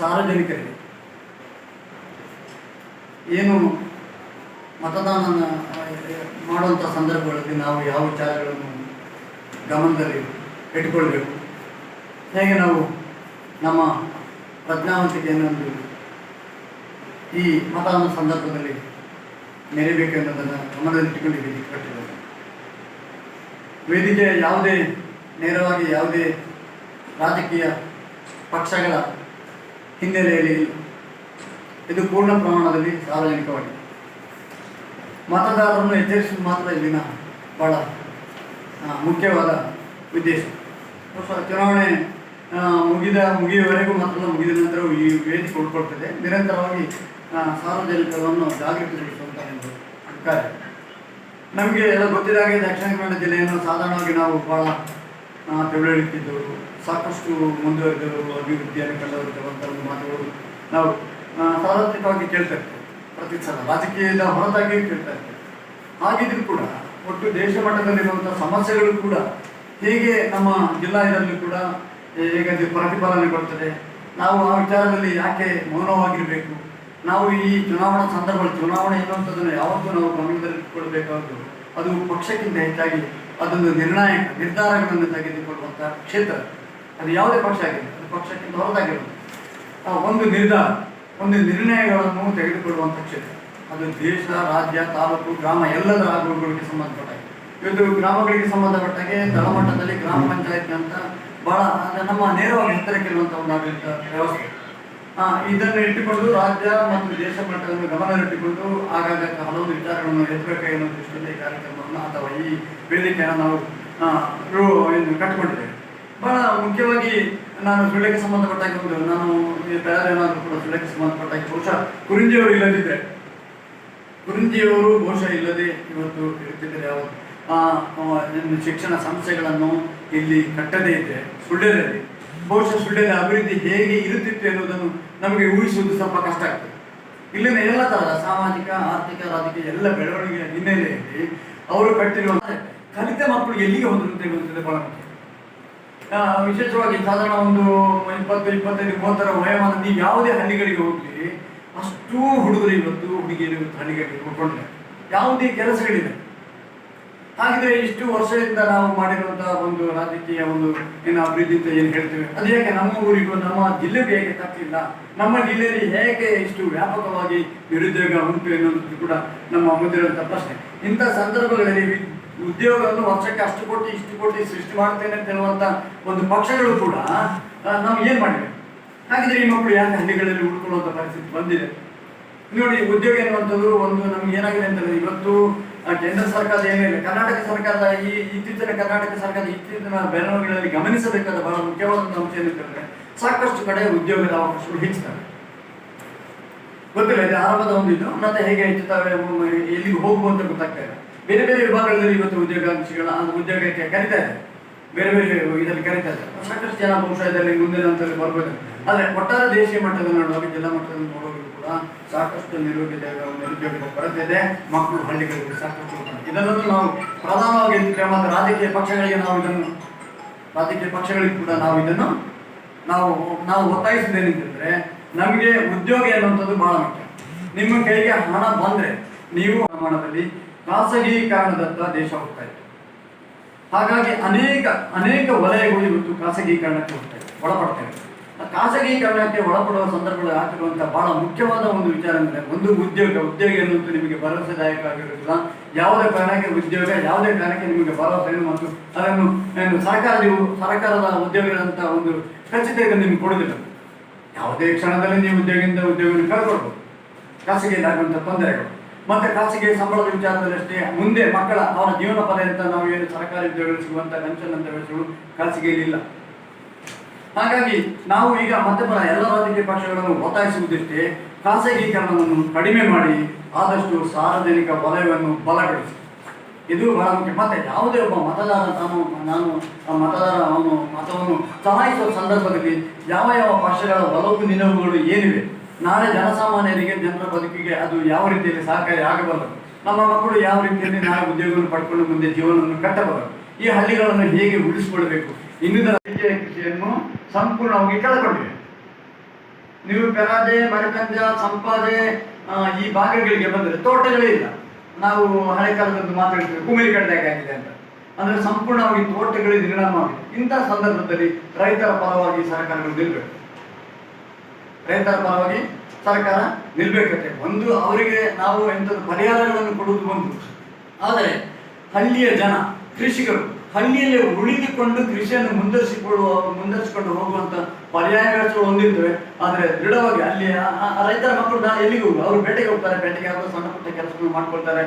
ಸಾರ್ವಜನಿಕರಿಗೆ. ಏನು ಮತದಾನ ಮಾಡುವಂಥ ಸಂದರ್ಭಗಳಲ್ಲಿ ನಾವು ಯಾವ ವಿಚಾರಗಳನ್ನು ಗಮನದಲ್ಲಿ ಇಟ್ಕೊಳ್ಬೇಕು? ಹೇಗೆ ನಾವು ನಮ್ಮ ಪ್ರಜ್ಞಾವಂತಿಕೆಯನ್ನು ಈ ಮತದಾನ ಸಂದರ್ಭದಲ್ಲಿ ಮೆರಿಬೇಕು ಅನ್ನೋದನ್ನು ಗಮನದಲ್ಲಿಟ್ಟುಕೊಂಡು ವೇದಿಕೆ ಕಟ್ಟಿದ್ದಾರೆ ವೇದಿಕೆ ಯಾವುದೇ ನೇರವಾಗಿ ಯಾವುದೇ ರಾಜಕೀಯ ಪಕ್ಷಗಳ ಹಿನ್ನೆಲೆಯಲ್ಲಿ ಇದು ಪೂರ್ಣ ಪ್ರಮಾಣದಲ್ಲಿ ಸಾರ್ವಜನಿಕವಾಗಿದೆ. ಮತದಾರರನ್ನು ಎಚ್ಚರಿಸುವುದು ಮಾತ್ರ ಇಲ್ಲಿನ ಬಹಳ ಮುಖ್ಯವಾದ ಉದ್ದೇಶ. ಚುನಾವಣೆ ಮುಗಿದ, ಮುಗಿಯುವವರೆಗೂ ಮಾತ್ರ ಮುಗಿದ ನಂತರವೂ ಈ ವೇದಿಕೆ ಉಳ್ಕೊಳ್ತದೆ. ನಿರಂತರವಾಗಿ ಸಾರ್ವಜನಿಕರನ್ನು ಜಾಗೃತಿಗೊಳಿಸುವಂಥ ಒಂದು ಕಾರ್ಯ ನಮಗೆ ಎಲ್ಲ ಗೊತ್ತಿದ್ದಾಗೆ ದಕ್ಷಿಣ ಕನ್ನಡ ಜಿಲ್ಲೆಯನ್ನು ಸಾಧಾರಣವಾಗಿ ನಾವು ಬಹಳ ಆ, ತಿಳುವಳಿಕಿದ್ದವರು ಸಾಕಷ್ಟು ಮುಂದುವರೆದವರು ಅಭಿವೃದ್ಧಿಯನ್ನು ಕಂಡವರಿರುವಂಥ ಒಂದು ಮಾತುಗಳು ನಾವು ಸಾರ್ವತ್ರಿಕವಾಗಿ ಕೇಳ್ತಾ ಇರ್ತೇವೆ. ಪ್ರತಿ ಸಲ ರಾಜಕೀಯದ ಹೊರತಾಗಿಯೂ ಕೇಳ್ತಾ ಇರ್ತೇವೆ. ಹಾಗಿದ್ರೂ ಕೂಡ ಒಟ್ಟು ದೇಶ ಮಟ್ಟದಲ್ಲಿರುವಂಥ ಸಮಸ್ಯೆಗಳು ಕೂಡ ಹೇಗೆ ನಮ್ಮ ಜಿಲ್ಲಾ ಇದರಲ್ಲಿ ಕೂಡ ಹೇಗೆ ಅದು ಪ್ರತಿಫಲನೆ ಕೊಡ್ತದೆ? ನಾವು ಆ ವಿಚಾರದಲ್ಲಿ ಯಾಕೆ ಮೌನವಾಗಿರಬೇಕು? ನಾವು ಈ ಚುನಾವಣಾ ಸಂದರ್ಭದಲ್ಲಿ ಚುನಾವಣೆ ಇರುವಂಥದ್ದನ್ನು ಯಾವತ್ತೂ ನಾವು ಗಮನದಲ್ಲಿಟ್ಟುಕೊಳ್ಬೇಕಾದ್ರು ಅದು ಪಕ್ಷಕ್ಕಿಂತ ಹೆಚ್ಚಾಗಿ ಅದೊಂದು ನಿರ್ಣಾಯಕ ನಿರ್ಧಾರಗಳನ್ನು ತೆಗೆದುಕೊಳ್ಳುವಂಥ ಕ್ಷೇತ್ರ. ಅದು ಯಾವುದೇ ಪಕ್ಷ ಆಗಿದೆ ಅದು ಪಕ್ಷಕ್ಕಿಂತ ಆ ಒಂದು ನಿರ್ಧಾರ, ಒಂದು ನಿರ್ಣಯಗಳನ್ನು ತೆಗೆದುಕೊಳ್ಳುವಂಥ ಕ್ಷೇತ್ರ. ಅದು ದೇಶ, ರಾಜ್ಯ, ತಾಲೂಕು, ಗ್ರಾಮ, ಎಲ್ಲದರ ಆಗುಗಳಿಗೆ ಸಂಬಂಧಪಟ್ಟಾಗಿ ಇವತ್ತು ಗ್ರಾಮಗಳಿಗೆ ಸಂಬಂಧಪಟ್ಟಾಗೆ ತಳಮಟ್ಟದಲ್ಲಿ ಗ್ರಾಮ ಪಂಚಾಯತ್ ಅಂತ ಬಹಳ ನಮ್ಮ ನೇರವಾಗಿ ಹತ್ತಿರಕ್ಕಿರುವಂಥ ಒಂದು ಆಡಳಿತ ವ್ಯವಸ್ಥೆ. ಇದನ್ನು ಇಟ್ಟುಕೊಂಡು ರಾಜ್ಯ ಮತ್ತು ದೇಶ ಮಟ್ಟವನ್ನು ಇಟ್ಟುಕೊಂಡು ಆಗಾಗ ಹಲವು ವಿಚಾರಗಳನ್ನು ಎತ್ತಬೇಕು ಅನ್ನೋ ದೃಷ್ಟಿಯಿಂದ ಈ ಕಾರ್ಯಕ್ರಮವನ್ನು ಅಥವಾ ಈ ವೇದಿಕೆಯನ್ನು ನಾವು ಕಟ್ಟಿಕೊಂಡಿದ್ದೇವೆ. ಬಹಳ ಮುಖ್ಯವಾಗಿ ನಾನು ಸುಳ್ಯಕ್ಕೆ ಸಂಬಂಧಪಟ್ಟಾಗಿ ಒಂದು ನಾನು ಈ ಬೇರೆನಾದರೂ ಕೂಡ ಸುಳ್ಯಕ್ಕೆ ಸಂಬಂಧಪಟ್ಟಾಗಿ ಬಹುಶಃ ಕುರಿಂಜಿಯವರು ಇಲ್ಲದಿದ್ದರೆ ಕುರಿಂಜಿಯವರು ಬಹುಶಃ ಇಲ್ಲದೆ ಇವತ್ತು ಅವರು ಆ, ಆ, ಶಿಕ್ಷಣ ಸಂಸ್ಥೆಗಳನ್ನು ಇಲ್ಲಿ ಕಟ್ಟದೇ ಇದ್ದರೆ ಸುಳ್ಯದಲ್ಲಿ ಬಹುಶಃ ಸುಳ್ಯದ ಅಭಿವೃದ್ಧಿ ಹೇಗೆ ಇರುತ್ತಿತ್ತು ಎನ್ನುವುದನ್ನು ನಮಗೆ ಊಹಿಸುವುದು ಸ್ವಲ್ಪ ಕಷ್ಟ ಆಗ್ತದೆ. ಇಲ್ಲಿನ ಎಲ್ಲ ತರಹದ ಸಾಮಾಜಿಕ, ಆರ್ಥಿಕ, ರಾಜಕೀಯ ಎಲ್ಲ ಬೆಳವಣಿಗೆಯ ಹಿನ್ನೆಲೆಯಲ್ಲಿ ಅವರು ಕಟ್ಟಿರುವ ಕಲಿತ ಮಕ್ಕಳು ಎಲ್ಲಿಗೆ ಹೋದ್ರು ಅಂತ ಹೇಳುವಂಥದ್ದು ಬಹಳ ವಿಶೇಷವಾಗಿ ಸಾಧಾರಣ ಒಂದು ಇಪ್ಪತ್ತು, ಇಪ್ಪತ್ತೈದು, ಮೂವತ್ತರ ವಯೋಮಾನ ನೀವು ಯಾವುದೇ ಹಳ್ಳಿಗಳಿಗೆ ಹೋಗ್ಲಿ, ಅಷ್ಟೂ ಹುಡುಗರು ಇವತ್ತು ಹುಡುಗಿಯರು ಇವತ್ತು ಹಳ್ಳಿಗಳಿಗೆ ಹೋಗ್ಕೊಂಡ್ರೆ ಯಾವುದೇ ಕೆಲಸಗಳಿದೆ ಹಾಗಿದ್ರೆ ಇಷ್ಟು ವರ್ಷದಿಂದ ನಾವು ಮಾಡಿರುವಂತಹ ಒಂದು ರಾಜಕೀಯ, ಒಂದು ಏನು ಅಭಿವೃದ್ಧಿ ಅಂತ ಏನು ಹೇಳ್ತೇವೆ? ಅದು ಯಾಕೆ ನಮ್ಮ ಊರಿಗೂ, ನಮ್ಮ ಜಿಲ್ಲೆಗೂ ಹೇಗೆ ತಪ್ಪಿಲ್ಲ? ನಮ್ಮ ಜಿಲ್ಲೆಯಲ್ಲಿ ಹೇಗೆ ಇಷ್ಟು ವ್ಯಾಪಕವಾಗಿ ನಿರುದ್ಯೋಗ ಉಂಟು ಎನ್ನುವುದು ಕೂಡ ನಮ್ಮ ಮುಂದಿರುವಂತಹ ಪ್ರಶ್ನೆ. ಇಂಥ ಸಂದರ್ಭಗಳಲ್ಲಿ ಉದ್ಯೋಗವನ್ನು ವರ್ಷಕ್ಕೆ ಅಷ್ಟು ಕೋಟಿ, ಇಷ್ಟು ಕೋಟಿ ಸೃಷ್ಟಿ ಮಾಡ್ತೇನೆ ಅಂತ ಹೇಳುವಂತ ಒಂದು ಪಕ್ಷಗಳು ಕೂಡ ನಾವು ಏನ್ ಮಾಡಿವೆ? ಹಾಗಿದ್ರೆ ಈ ಮಕ್ಕಳು ಯಾಕೆ ಹಳ್ಳಿಗಳಲ್ಲಿ ಉಳ್ಕೊಳ್ಳುವಂತ ಪರಿಸ್ಥಿತಿ ಬಂದಿದೆ? ನೋಡಿ, ಉದ್ಯೋಗ ಎನ್ನುವಂಥದ್ದು ಒಂದು ನಮ್ಗೆ ಏನಾಗಿದೆ ಅಂತಂದ್ರೆ ಇವತ್ತು ಕೇಂದ್ರ ಸರ್ಕಾರದ ಏನಿಲ್ಲ ಕರ್ನಾಟಕ ಸರ್ಕಾರದ ಈ ಇತ್ತೀಚಿನ ಕರ್ನಾಟಕ ಸರ್ಕಾರದ ಇತ್ತೀಚಿನ ಬೆಳವಣಿಗೆಗಳಲ್ಲಿ ಗಮನಿಸಬೇಕಾದ ಬಹಳ ಮುಖ್ಯವಾದಂಥ ಅಂಶ ಏನಂತಂದ್ರೆ ಸಾಕಷ್ಟು ಕಡೆ ಉದ್ಯೋಗದ ಅವಕಾಶಗಳು ಹೆಚ್ಚುತ್ತವೆ. ಗೊತ್ತಿಲ್ಲ ಇದು ಆರಂಭದ ಒಂದು ಇದು, ಮತ್ತೆ ಹೇಗೆ ಹೆಚ್ಚುತ್ತವೆ ಎಲ್ಲಿಗೆ ಹೋಗುವಂತ ಗೊತ್ತಾಗ್ತಾ ಇದೆ ಬೇರೆ ಬೇರೆ ವಿಭಾಗಗಳಲ್ಲಿ ಇವತ್ತು ಉದ್ಯೋಗಾಂಶಗಳ ಉದ್ಯೋಗಕ್ಕೆ ಕರಿತಾ ಇದೆ. ಬೇರೆ ಬೇರೆ ಇದರಲ್ಲಿ ಕರಿತಾ ಇದೆ. ಸಾಕಷ್ಟು ಜನ ಬಹುಶಃ ಇದರಲ್ಲಿ ಮುಂದಿನ ಹಂತದಲ್ಲಿ ಬರ್ಬೋದು. ಆದ್ರೆ ಒಟ್ಟಾರೆ ದೇಶೀಯ ಮಟ್ಟದಲ್ಲಿ ನೋಡುವಾಗ, ಜಿಲ್ಲಾ ಮಟ್ಟದಲ್ಲಿ ನೋಡುವಾಗ ಸಾಕಷ್ಟು ನಿರುದ್ಯೋಗ ನಿರುದ್ಯೋಗದ ಕೊರತೆ ಇದೆ ಮಕ್ಕಳು ಹಳ್ಳಿಗಳಿಗೆ ಸಾಕಷ್ಟು. ಇದನ್ನು ನಾವು ಪ್ರಧಾನವಾಗಿ ಮತ್ತು ರಾಜಕೀಯ ಪಕ್ಷಗಳಿಗೆ ನಾವು ಇದನ್ನು, ರಾಜಕೀಯ ಪಕ್ಷಗಳಿಗೆ ಕೂಡ ನಾವು ಇದನ್ನು, ನಾವು ನಾವು ಒತ್ತಾಯಿಸಿದ್ದೇನೆಂತಂದ್ರೆ ನಮಗೆ ಉದ್ಯೋಗ ಎನ್ನುವಂಥದ್ದು ಬಹಳ ಮುಖ್ಯ. ನಿಮ್ಮ ಕೈಗೆ ಹಣ ಬಂದ್ರೆ ನೀವು ಪ್ರಮಾಣದಲ್ಲಿ ಖಾಸಗೀಕರಣದತ್ತ ದೇಶ ಹೋಗ್ತಾ ಇದೆ. ಹಾಗಾಗಿ ಅನೇಕ ಅನೇಕ ವಲಯಗಳು ಇವತ್ತು ಖಾಸಗೀಕರಣಕ್ಕೆ ಹೋಗ್ತಾ ಇದೆ, ಒಳಪಡ್ತಾ ಆ ಖಾಸಗೀಕರಣಕ್ಕೆ ಒಳಪಡುವ ಸಂದರ್ಭದಲ್ಲಿ ಆಗಿರುವಂತಹ ಬಹಳ ಮುಖ್ಯವಾದ ಒಂದು ವಿಚಾರ ಅಂದರೆ ಒಂದು ಉದ್ಯೋಗ ಉದ್ಯೋಗ ಎನ್ನುವಂತೂ ನಿಮಗೆ ಭರವಸೆದಾಯಕವಾಗಿರುವುದಿಲ್ಲ ಯಾವುದೇ ಕಾರಣಕ್ಕೆ ಉದ್ಯೋಗ, ಯಾವುದೇ ಕಾರಣಕ್ಕೆ ನಿಮಗೆ ಭರವಸೆ ಮತ್ತು ಅದನ್ನು ನೀವು ಸರ್ಕಾರದ ಉದ್ಯೋಗದಂತ ಒಂದು ಇದನ್ನು ನಿಮಗೆ ಕೊಡುವುದಿಲ್ಲ. ಯಾವುದೇ ಕ್ಷಣದಲ್ಲಿ ನೀವು ಉದ್ಯೋಗದಿಂದ ಉದ್ಯೋಗವನ್ನು ಕಳ್ಕೊಳ್ಬೋದು. ಖಾಸಗಿಯಲ್ಲಿ ಆಗುವಂಥ ತೊಂದರೆಗಳು. ಮತ್ತೆ ಖಾಸಗಿ ಸಂಬಳದ ವಿಚಾರದಲ್ಲಿ ಅಷ್ಟೇ, ಮುಂದೆ ಮಕ್ಕಳ ಅವರ ಜೀವನ ಪರ್ಯಂತ ನಾವು ಏನು ಸರ್ಕಾರಿ ಉದ್ಯೋಗಗಳು ಸಿಗುವಂತಹ ಕಂಚನ್ ಅಂತ ವ್ಯವಸ್ಥೆಗಳು ಖಾಸಗಿಯಲ್ಲಿ ಇಲ್ಲ. ಹಾಗಾಗಿ ನಾವು ಈಗ ಮತ್ತೆ ಪರ ಎಲ್ಲ ರಾಜಕೀಯ ಪಕ್ಷಗಳನ್ನು ಒತ್ತಾಯಿಸುವುದಿಷ್ಟೇ, ಖಾಸಗೀಕರಣವನ್ನು ಕಡಿಮೆ ಮಾಡಿ ಆದಷ್ಟು ಸಾರ್ವಜನಿಕ ವಲಯವನ್ನು ಬಲಗೊಳಿಸಿ. ಇದು ಬಹಳ ಮುಖ್ಯ. ಮತ್ತೆ ಯಾವುದೇ ಒಬ್ಬ ಮತದಾರ ತಾನು, ನಾನು ಆ ಮತದಾರ ಅವನು, ಮತವನ್ನು ಚಲಾಯಿಸುವ ಸಂದರ್ಭದಲ್ಲಿ ಯಾವ ಯಾವ ಪಕ್ಷಗಳ ಒಲವು ನಿಲುವುಗಳು ಏನಿವೆ, ನಾಳೆ ಜನಸಾಮಾನ್ಯರಿಗೆ ಜನರ ಬದುಕಿಗೆ ಅದು ಯಾವ ರೀತಿಯಲ್ಲಿ ಸಹಕಾರಿ ಆಗಬಾರದು ನಮ್ಮ ಮಕ್ಕಳು ಯಾವ ರೀತಿಯಲ್ಲಿ ನಾಳೆ ಉದ್ಯೋಗವನ್ನು ಪಡ್ಕೊಂಡು ಮುಂದೆ ಜೀವನವನ್ನು ಕಟ್ಟಬಾರದು ಈ ಹಳ್ಳಿಗಳನ್ನು ಹೇಗೆ ಉಳಿಸಿಕೊಳ್ಬೇಕು ಇನ್ನಿತರ ಕೃಷಿಯನ್ನು ಸಂಪೂರ್ಣವಾಗಿ ಕಳೆದುಕೊಂಡಿದೆ ನೀವು ಪೆರಾದೆ ಮರಕಂಜ ಸಂಪಾದೆ ಈ ಭಾಗಗಳಿಗೆ ಬಂದರೆ ತೋಟಗಳೇ ಇಲ್ಲ. ನಾವು ಹಳೆ ಕಾಲದಲ್ಲಿ ಮಾತಾಡ್ತೀವಿ ಕುಮಿರಿ ಆಗಿದೆ ಅಂತ. ಅಂದ್ರೆ ಸಂಪೂರ್ಣವಾಗಿ ತೋಟಗಳು ನಿರ್ಣಾಮವಾಗಿದೆ ಇಂತಹ ಸಂದರ್ಭದಲ್ಲಿ ರೈತರ ಪರವಾಗಿ ಸರ್ಕಾರಗಳು ನಿಲ್ಬೇಕು. ರೈತರ ಪರವಾಗಿ ಸರ್ಕಾರ ನಿಲ್ಬೇಕಂತೆ. ಒಂದು ಅವರಿಗೆ ನಾವು ಎಂಥದ್ದು ಪರಿಹಾರಗಳನ್ನು ಕೊಡುವುದು ಒಂದು ಆದರೆ ಹಳ್ಳಿಯ ಜನ, ಕೃಷಿಕರು ಹಳ್ಳಿಯಲ್ಲಿ ಉಳಿದುಕೊಂಡು ಕೃಷಿಯನ್ನು ಮುಂದರಿಸಿಕೊಳ್ಳುವ ಮುಂದರಿಸಿಕೊಂಡು ಹೋಗುವಂತ ಪರ್ಯಾಯ ವ್ಯವಸ್ಥೆಗಳು ಹೊಂದಿರ್ತವೆ ಆದರೆ ದೃಢವಾಗಿ ಅಲ್ಲಿ ರೈತರ ಮಕ್ಕಳು ಎಲ್ಲಿಗೆ ಹೋಗುವ ಅವರು ಬೇಟೆಗೆ ಹೋಗ್ತಾರೆ ಬೇಟೆಗೆ ಹೋಗುವ ಸಣ್ಣ ಪುಟ್ಟ ಕೆಲಸಗಳು ಮಾಡ್ಕೊಳ್ತಾರೆ.